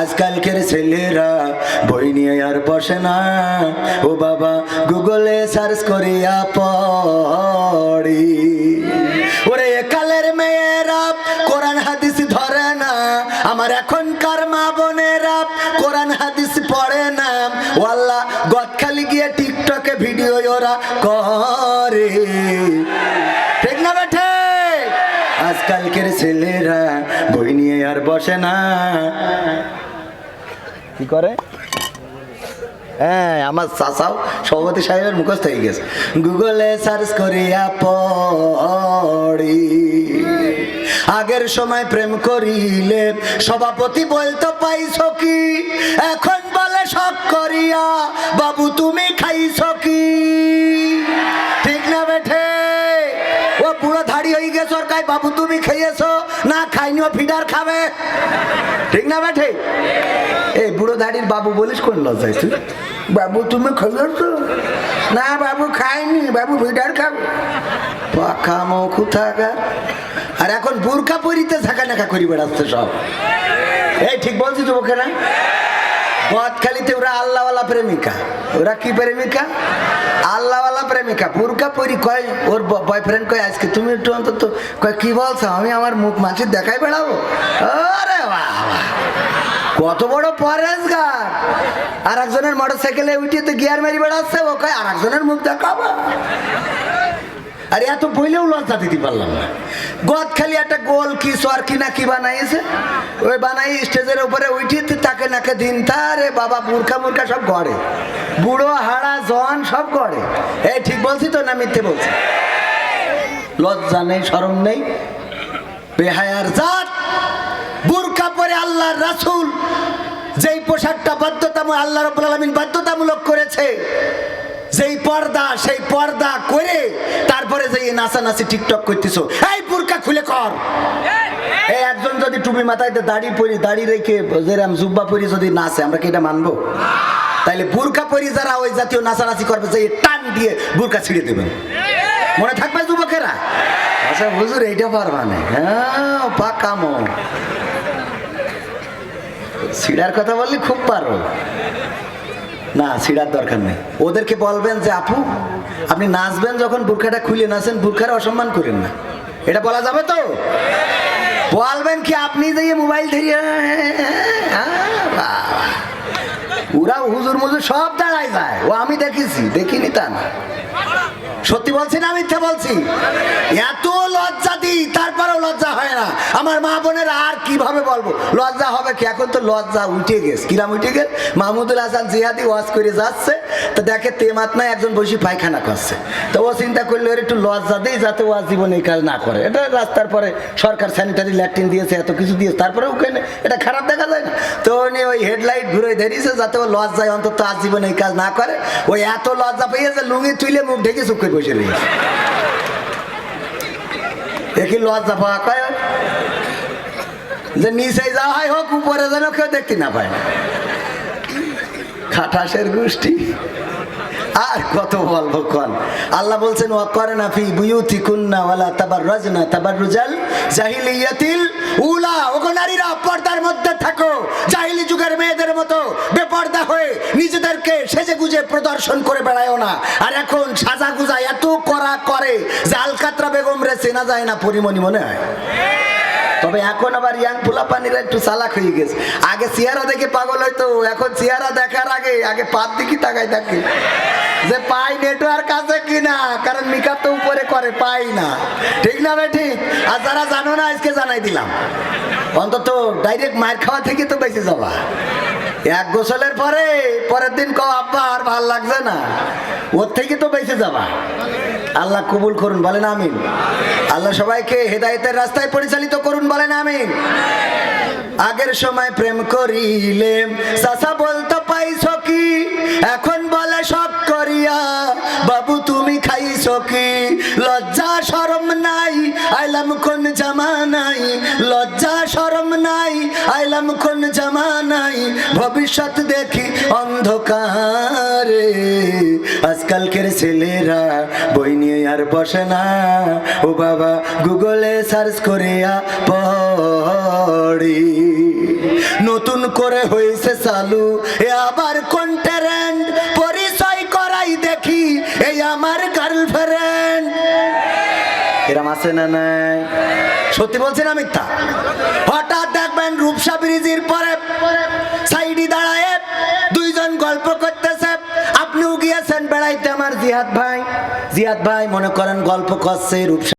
আজকালকের ছেলেরা বই নিয়ে আর বসে না। ও বাবা, গুগলে সার্চ করিয়া পড়ি। ওরে কালের মেয়েরা, কোরআন হাদিস ধরে না। আমার এখনকার মা বোনেরা কোরআন হাদিস পড়ে না। ওয়াল্লাহ গদখালি গিয়ে টিকটকে ভিডিও ওরা করে। ঠিক না বেঠে? আজকালকের ছেলেরা বই নিয়ে আর বসে না। কি করে? হ্যাঁ আমার চাচাও সভাপতি সাহেবের মুখস্থ হয়ে গেছে। গুগলে সার্চ করিয়া পড়ি। আগের সময় প্রেম করিলে সভাপতি বলতো, পাইছ কি? এখন বলে সব করিয়া, বাবু তুমি খাইছ কি? কাই বাবু তুমি খেয়েছো? না খাইনিও, ফিডার খাবে। ঠিক না বেঠে? এই বুড়ো দাড়ির বাবু বলিস কোন লজ্জায় তুই? বাবু তুমি খেয়েছো? না বাবু খাইনি, বাবু ফিডার খাবে। পাখা মুখ থাকা। আর এখন বুরকা পরিতে ঝাঁকা নাকা করি বেড়াচ্ছে সব। এই ঠিক বলছি তোমাকে না? বদখালিতে ওরা আল্লাহওয়ালা প্রেমিকা। ওরা কি প্রেমিকা? আল্লাহওয়ালা প্রেমিকা পুরকা পরি কয়, ওর বয়ফ্রেন্ড কয়, আজকে তুমি একটু অন্তত কয়, কি বলছো? আমি আমার মুখ মাছি দেখাই বেড়াবো? আরে বাহ। কত বড় পরেশগার আর একজনের মোটর সাইকেলে উঠিয়ে তো গিয়ার মেরি বেড়াচ্ছে, ও কয় আর একজনের মুখ দেখাবো? আরে এত বইলেও লজ্জা দিতে পারলাম না। গদ খালি একটা গোল কি সর কি না কি বানাইছে। ওই বানাই স্টেজের উপরে উঠিয়ে তাকে নাকে দিন তারে বাবা বুরখা মুরখা সব গড়ে। বুড়ো, হাড়া, জন সব গড়ে। এই ঠিক বলছি তো না মিথ্যে বলছি? লজ্জা নেই সরম নেই। বেহায়ার জাত। বুরকা পরে আল্লাহর রাসূল। যেই পোশাকটা বাধ্যতামূলক, আল্লাহ রাব্বুল আলামিন বাধ্যতামূলক করেছে। যেই পর্দা, সেই পর্দা করে তারপরে যে নাচানাচি টিকটক করতেছো, এই বুরকা খুলে কর। এই একজন যদি টুপি মাথায় দাড়ি পরি, দাড়ি রেখে যেরাম জুব্বা পরি যদি নাচে, আমরা কি এটা মানবো? তাইলে বুরকা পরি যারা ওই জাতীয় নাচানাচি করবে যে টান দিয়ে বুরকা ছিঁড়ে দেবেন। মনে থাকবে যুবকেরা? আচ্ছা হুজুর, এইটা পারবা না। হ্যাঁ পাকামো। সিডার কথা বললে খুব পারো। না ছিঁড়ার দরকার নেই ওদেরকে বলবেন যে আপু আপনি নাচবেন যখন বুর্খাটা খুলে নাচেন বুর্খার অসম্মান করেন না এটা বলা যাবে তো বলবেন কি আপনি যে মোবাইল ধরিয়ে ওরা হুজুর মুজুর সব দাঁড়ায় যায় ও আমি দেখেছি দেখিনি তা না সত্যি বলছি না মিথ্যা বলছি? এত লজ্জা দিই, তারপরেও লজ্জা হয় না। আমার মা বোনের আর কীভাবে বলব? লজ্জা হবে কি? এখন তো লজ্জা উঠে গেছে। কিরাম উঠে গেছে? মাহমুদুল হাসান জিহাদি ওয়াজ করে যাচ্ছে। তো দেখে তেমাত নাই, একজন বসে পায়খানা করছে। তো ও চিন্তা করলে ওর একটু লজ্জা দেই যাতে ওয়াজ জীবনে এই কাজ না করে। এটা রাস্তার পরে সরকার স্যানিটারি ল্যাট্রিন দিয়েছে, এত কিছু দিয়েছে, তারপরে ওখানে এটা খারাপ দেখা যায় না। তো উনি ওই হেডলাইট ঘুরে ধরিয়েছে যাতে ও লজ্জায় অন্তত আজ জীবনে এই কাজ না করে। ওই এত লজ্জা পেয়েছে লুঙ্গি তুইলে মুখ ঢেকে চুপ করে বসে রয়েছে। দেখি লজ্জা পাওয়া কয়? যে নিচে যাওয়া হয় হোক, উপরে যেন কেউ দেখতে না পায়। খাটাসের গোষ্ঠী। আর কত বলব কন? আল্লাহ বলছেন ও করে না ফি বুয়ুতি কুন্না ওয়ালা তাবার রজনা তাবার রুজাল জাহিলিয়াতিল উলা। ওগো নারীরা, পর্দার মধ্যে থাকো। জাহিলি যুগের মেয়েদের মতো বেপর্দা হয়ে নিজেদেরকে সেজে গুজে প্রদর্শন করে বেড়ায়ও না। আর এখন সাজা গুজা এত করা করে যে আলকাতরা বেগম রে চেনা যায় না, পরিমণি মনে হয়? তবে এখন আবার ইয়াং পোলাপানিরা একটু চালাক হয়ে গেছে। আগে চেহারা দেখে পাগল হয়তো এখন চেহারা দেখার আগে আগে পাত দিকে তাকাই থাকে যে পাই নেটওয়ার্ক আছে কিনা, কারণ মেকআপ তো উপরে করে, পাই না। ঠিক না ভাই, ঠিক? আর যারা জানো না, আজকে জানাই দিলাম। অন্তত ডাইরেক্ট মায়ের খাওয়া থেকে তো বেঁচে যাবা। এক গোসলের পরে, পরের দিন কও, আব্বা, আর ভালো লাগছে না। ওর থেকে তো বেঁচে যাবা। আল্লাহ কবুল করুন, বলেন আমিন। আল্লাহ সবাইকে হেদায়তের রাস্তায় পরিচালিত করুন, বলেন আমিন। আগের সময় প্রেম করিলে চাষা বলতো পাইছ কি? নাই, আইলাম কোন জামানাই ভবিষ্যৎ দেখি অন্ধকারে। আজকালকের ছেলেরা বই নিয়ে আর বসে না। ও বাবা গুগলে সার্চ করিয়া পড়ি। নতুন করে হয়েছে চালু, এ আবার কন্টেরেন্ট পরিচয় করাই দেখি, এই আমার গার্লফ্রেন্ড এরম আছে না নাই? সত্যি বলছি না মিথ্যা? হঠাৎ দেখবেন রূপসা ব্রিজের পরে সাইডি দাঁড়ায় দুইজন গল্প করতেছে। আপনিও গিয়েছেন বেড়াইতে আমার জিহাদ ভাই। জিহাদ ভাই মনে করেন গল্প করছে রূপসা